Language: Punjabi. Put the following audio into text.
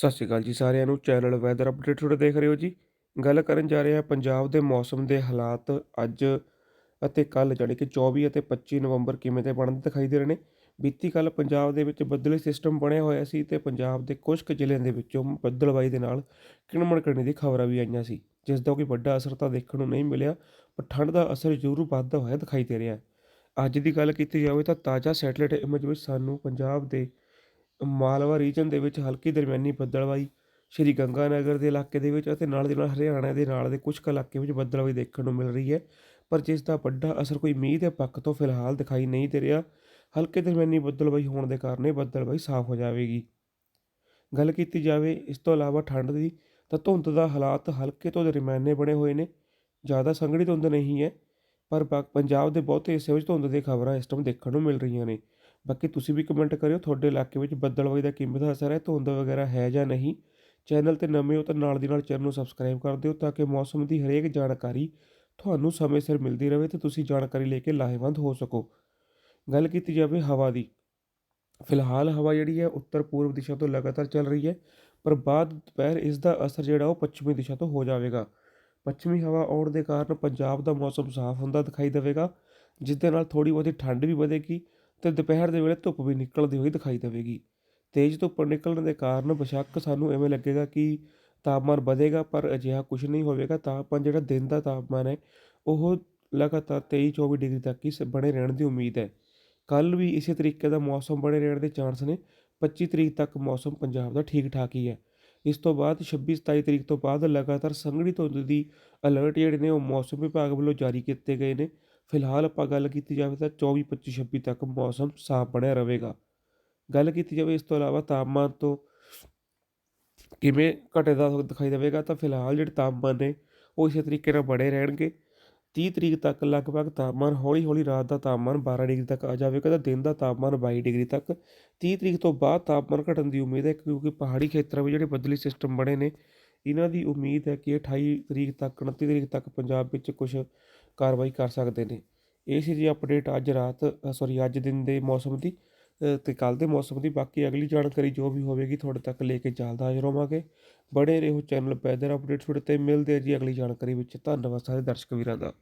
ਸਤਿ ਸ਼੍ਰੀ ਅਕਾਲ ਜੀ ਸਾਰਿਆਂ ਨੂੰ, ਚੈਨਲ ਵੈਦਰ ਅਪਡੇਟ ਤੁਹਾਡੇ ਦੇਖ ਰਹੇ ਹੋ ਜੀ। ਗੱਲ ਕਰਨ ਜਾ ਰਹੇ ਹਾਂ ਪੰਜਾਬ ਦੇ ਮੌਸਮ ਦੇ ਹਾਲਾਤ ਅੱਜ ਅਤੇ ਕੱਲ ਜਾਣੀ ਕਿ 24 ਅਤੇ 25 ਨਵੰਬਰ ਕਿਵੇਂ ਦੇ ਬਣਦੇ ਦਿਖਾਈ ਦੇ ਰਹੇ ਨੇ। ਬੀਤੀ ਕੱਲ ਪੰਜਾਬ ਦੇ ਵਿੱਚ ਬੱਦਲੀ ਸਿਸਟਮ ਬਣਿਆ ਹੋਇਆ ਸੀ ਤੇ ਪੰਜਾਬ ਦੇ ਕੁਝ ਕੁ ਜ਼ਿਲ੍ਹਿਆਂ ਦੇ ਵਿੱਚੋਂ ਬੱਦਲਵਾਈ ਦੇ ਨਾਲ ਕਿਣਮਣ ਕਰਨੀ ਦੀ ਖਬਰਾਂ ਵੀ ਆਈਆਂ ਸੀ, ਜਿਸ ਦਾ ਕੋਈ ਵੱਡਾ ਅਸਰ ਤਾਂ ਦੇਖਣ ਨੂੰ ਨਹੀਂ ਮਿਲਿਆ, ਪਰ ਠੰਡ ਦਾ ਅਸਰ ਜ਼ਰੂਰ ਵੱਧਦਾ ਹੋਇਆ ਦਿਖਾਈ ਦੇ ਰਿਹਾ ਹੈ। ਅੱਜ ਦੀ ਗੱਲ ਕੀਤੀ ਜਾਵੇ ਤਾਂ ਤਾਜ਼ਾ ਸੈਟੇਲਾਈਟ ਇਮੇਜ ਵਿੱਚ ਸਾਨੂੰ ਪੰਜਾਬ ਦੇ ਮਾਲਵਾ ਰੀਜਨ ਦੇ ਵਿੱਚ ਹਲਕੀ ਦਰਮਿਆਨੀ ਬੱਦਲਵਾਈ, ਸ਼੍ਰੀ ਗੰਗਾਨਗਰ ਦੇ ਇਲਾਕੇ ਦੇ ਵਿੱਚ ਅਤੇ ਨਾਲ ਦੀ ਨਾਲ ਹਰਿਆਣਾ ਦੇ ਨਾਲ ਦੇ ਕੁਝ ਕੁ ਇਲਾਕੇ ਵਿੱਚ ਬੱਦਲਵਾਈ ਦੇਖਣ ਨੂੰ ਮਿਲ ਰਹੀ ਹੈ, ਪਰ ਜਿਸ ਦਾ ਵੱਡਾ ਅਸਰ ਕੋਈ ਮੀਂਹ ਦੇ ਪੱਖ ਤੋਂ ਫਿਲਹਾਲ ਦਿਖਾਈ ਨਹੀਂ ਦੇ ਰਿਹਾ, ਹਲਕੇ ਦਰਮਿਆਨੀ ਬੱਦਲਵਾਈ ਹੋਣ ਦੇ ਕਾਰਨ ਇਹ ਬੱਦਲਵਾਈ ਸਾਫ਼ ਹੋ ਜਾਵੇਗੀ। ਗੱਲ ਕੀਤੀ ਜਾਵੇ ਇਸ ਤੋਂ ਇਲਾਵਾ ਠੰਡ ਦੀ, ਤਾਂ ਧੁੰਦ ਦਾ ਹਾਲਾਤ ਹਲਕੇ ਤੋਂ ਦਰਮਿਆਨੇ ਬਣੇ ਹੋਏ ਨੇ, ਜ਼ਿਆਦਾ ਸੰਘਣੀ ਧੁੰਦ ਨਹੀਂ ਹੈ, ਪਰ ਬਾ- ਪੰਜਾਬ ਦੇ ਬਹੁਤੇ ਹਿੱਸੇ ਵਿੱਚ ਧੁੰਦ ਦੀਆਂ ਖਬਰਾਂ ਇਸ ਟਾਈਮ ਦੇਖਣ ਨੂੰ ਮਿਲ ਰਹੀਆਂ ਨੇ। ਬਾਕੀ ਤੁਸੀਂ ਵੀ ਕਮੈਂਟ ਕਰਿਓ, ਤੁਹਾਡੇ ਇਲਾਕੇ ਵਿੱਚ ਬੱਦਲਵਾਈ ਦਾ ਕਿਵੇਂ ਦਾ ਅਸਰ ਹੈ, ਧੁੰਦ ਵਗੈਰਾ ਹੈ ਜਾਂ ਨਹੀਂ? ਚੈਨਲ ਤੇ ਨਵੇਂ ਹੋ ਤਾਂ ਨਾਲ ਦੀ ਨਾਲ ਚੈਨਲ ਨੂੰ ਸਬਸਕ੍ਰਾਈਬ ਕਰ ਦਿਓ ਤਾਂ ਕਿ ਮੌਸਮ ਦੀ ਹਰੇਕ ਜਾਣਕਾਰੀ ਤੁਹਾਨੂੰ ਸਮੇਂ ਸਿਰ ਮਿਲਦੀ ਰਹੇ ਤੇ ਤੁਸੀਂ ਜਾਣਕਾਰੀ ਲੈ ਕੇ ਲਾਹੇਵੰਦ ਹੋ ਸਕੋ। ਗੱਲ ਕੀਤੀ ਜਾਵੇ ਹਵਾ ਦੀ। ਫਿਲਹਾਲ ਹਵਾ ਜਿਹੜੀ ਹੈ ਉੱਤਰ ਪੂਰਬ ਦਿਸ਼ਾ ਤੋਂ ਲਗਾਤਾਰ ਚੱਲ ਰਹੀ ਹੈ, ਪਰ ਬਾਅਦ ਦੁਪਹਿਰ ਇਸ ਦਾ ਅਸਰ ਜਿਹੜਾ ਉਹ ਪੱਛਮੀ ਦਿਸ਼ਾ ਤੋਂ ਹੋ ਜਾਵੇਗਾ। ਪੱਛਮੀ ਹਵਾ ਆਉਣ ਦੇ ਕਾਰਨ ਪੰਜਾਬ ਦਾ ਮੌਸਮ ਸਾਫ਼ ਹੁੰਦਾ ਦਿਖਾਈ ਦੇਵੇਗਾ, ਜਿਸ ਦੇ ਨਾਲ ਥੋੜੀ ਬਹੁਤੀ ਠੰਡ ਵੀ ਵਧੇਗੀ ਤੇ ਦੁਪਹਿਰ ਦੇ ਵੇਲੇ ਧੁੱਪ ਵੀ ਨਿਕਲਦੀ ਹੋਈ ਦਿਖਾਈ ਦੇਵੇਗੀ। ਤੇਜ਼ ਧੁੱਪ ਨਿਕਲਣ ਦੇ ਕਾਰਨ ਬੇਸ਼ੱਕ ਸਾਨੂੰ ਐਵੇਂ ਲੱਗੇਗਾ ਕਿ ਤਾਪਮਾਨ ਵਧੇਗਾ, ਪਰ ਅਜਿਹਾ ਕੁਝ ਨਹੀਂ ਹੋਵੇਗਾ। ਤਾਪਮਾਨ ਜਿਹੜਾ ਦਿਨ ਦਾ ਤਾਪਮਾਨ ਹੈ, ਉਹ ਲਗਾਤਾਰ 23 24 ਡਿਗਰੀ ਤੱਕ ਹੀ ਸ- ਬਣੇ ਰਹਿਣ ਦੀ ਉਮੀਦ ਹੈ। ਕੱਲ ਵੀ ਇਸੇ ਤਰੀਕੇ ਦਾ ਮੌਸਮ ਬਣੇ ਰਹਿਣ ਦੇ ਚਾਂਸ ਨੇ। 25 ਤਰੀਕ ਤੱਕ ਮੌਸਮ ਪੰਜਾਬ ਦਾ ਠੀਕ ਠਾਕ ਹੀ ਹੈ। ਇਸ ਤੋਂ ਬਾਅਦ 26 27 ਤਰੀਕ ਤੋਂ ਬਾਅਦ ਲਗਾਤਾਰ ਸੰਘਣੀ ਧੁੰਦ ਦੀ ਅਲਰਟ ਜਿਹੜੇ ਨੇ ਉਹ ਮੌਸਮ ਵਿਭਾਗ ਵੱਲੋਂ ਜਾਰੀ ਕੀਤੇ ਗਏ ਨੇ। ਫਿਲਹਾਲ ਆਪਾਂ ਗੱਲ ਕੀਤੀ ਜਾਵੇ ਤਾਂ 24 25 26 ਤੱਕ ਮੌਸਮ ਸਾਫ਼ ਬਣਿਆ ਰਹੇਗਾ। ਗੱਲ ਕੀਤੀ ਜਾਵੇ ਇਸ ਤੋਂ ਇਲਾਵਾ ਤਾਪਮਾਨ ਤੋਂ ਕਿਵੇਂ ਘਟੇ ਦਾ ਦਿਖਾਈ ਦੇਵੇਗਾ, ਤਾਂ ਫਿਲਹਾਲ ਜਿਹੜੇ ਤਾਪਮਾਨ ਨੇ ਉਹ ਇਸੇ ਤਰੀਕੇ ਨਾਲ ਬਣੇ ਰਹਿਣਗੇ। 30 ਤਰੀਕ ਤੱਕ ਲਗਭਗ ਤਾਪਮਾਨ ਹੌਲੀ ਹੌਲੀ ਰਾਤ ਦਾ ਤਾਪਮਾਨ 12 ਡਿਗਰੀ ਤੱਕ ਆ ਜਾਵੇਗਾ ਤਾਂ ਦਿਨ ਦਾ ਤਾਪਮਾਨ 22 ਡਿਗਰੀ ਤੱਕ। 30 ਤਰੀਕ ਤੋਂ ਬਾਅਦ ਤਾਪਮਾਨ ਘਟਣ ਦੀ ਉਮੀਦ ਹੈ ਕਿਉਂਕਿ ਪਹਾੜੀ ਖੇਤਰਾਂ ਵਿੱਚ ਜਿਹੜੇ ਬੱਦਲੀ ਸਿਸਟਮ ਬਣੇ ਨੇ, ਇਹਨਾਂ ਦੀ ਉਮੀਦ ਹੈ ਕਿ 28 ਤਰੀਕ ਤੱਕ 29 ਤਰੀਕ ਤੱਕ ਪੰਜਾਬ ਵਿੱਚ ਕੁਝ ਕਾਰਵਾਈ ਕਰ ਸਕਦੇ ਨੇ। ਇਹ ਸੀ ਜੀ ਅਪਡੇਟ ਅੱਜ ਰਾਤ ਸੌਰੀ ਅੱਜ ਦਿਨ ਦੇ ਮੌਸਮ ਦੀ ਅ, ਤੇ ਕੱਲ ਦੇ ਮੌਸਮ ਦੀ। ਬਾਕੀ ਅਗਲੀ ਜਾਣਕਾਰੀ ਜੋ ਵੀ ਹੋਵੇਗੀ ਤੁਹਾਡੇ ਤੱਕ ਲੈ ਕੇ ਜਲਦ ਹਾਜ਼ਰ ਹੋਵਾਂਗੇ। ਬੜੇ ਰਹੋ ਚੈਨਲ ਵੈਦਰ ਅਪਡੇਟ ਤੁਹਾਡੇ ਤੇ ਮਿਲਦੇ ਆ ਜੀ ਅਗਲੀ ਜਾਣਕਾਰੀ ਵਿੱਚ। ਧੰਨਵਾਦ ਸਾਰੇ ਦਰਸ਼ਕ ਵੀਰਾਂ ਦਾ।